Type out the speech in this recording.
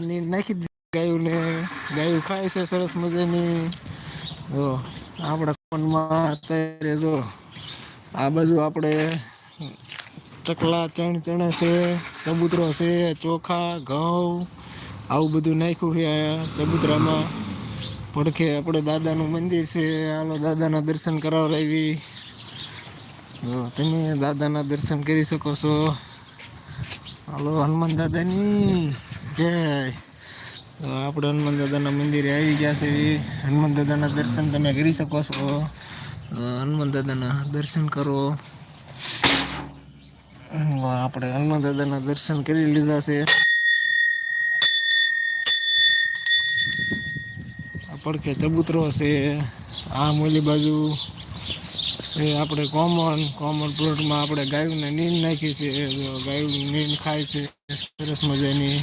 નીંદ નાખી દીધી ગાયુંને. ગાયું ખાય છે, સરસ મજાની. જો, આપણા ફોનમાં અત્યારે જો, આ બાજુ આપણે ચકલા ચણ ચણે છે, ચબૂતરો છે, ચોખા, ઘઉં, આવું બધું નાખ્યું છે ચબૂતરામાં. પડખે આપણે દાદાનું મંદિર છે, હાલો દાદાના દર્શન કરાવડાવી જો, તમે દાદાના દર્શન કરી શકો છો. હાલો, હનુમાન દાદાની. જય. આપણે હનુમાન દાદાના મંદિરે આવી ગયા છે. હનુમાન દાદાના દર્શન તમે કરી શકો છો. હનુમાન દાદાના દર્શન કરો. આપણે હનુમાન દાદાના દર્શન કરી લીધા છે. પડખે ચબૂતરો છે. આ મૂલી બાજુ એ આપણે કોમન કોમન પ્લોટમાં આપણે ગાયોને નીંદ નાખી છે. ગાયું નીંદ ખાય છે. સરસ મજાની